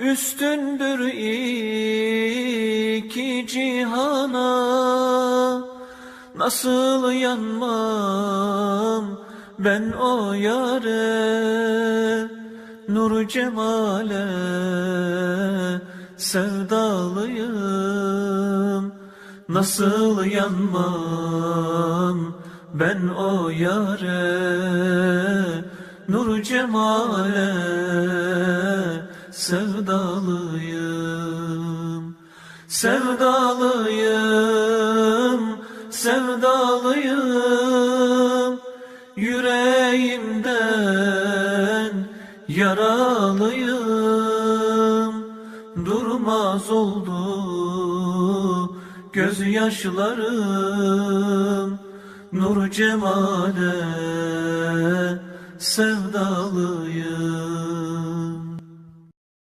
üstündür iki cihana. Nasıl yanmam ben o yare? Nur cemale sevdalıyım. Nasıl yanmam ben o yare? Nur cemale sevdalıyım Sevdalıyım, sevdalıyım. Yüreğimden yaralıyım. Durmaz oldu gözyaşlarım. Nur cemale sevdalıyım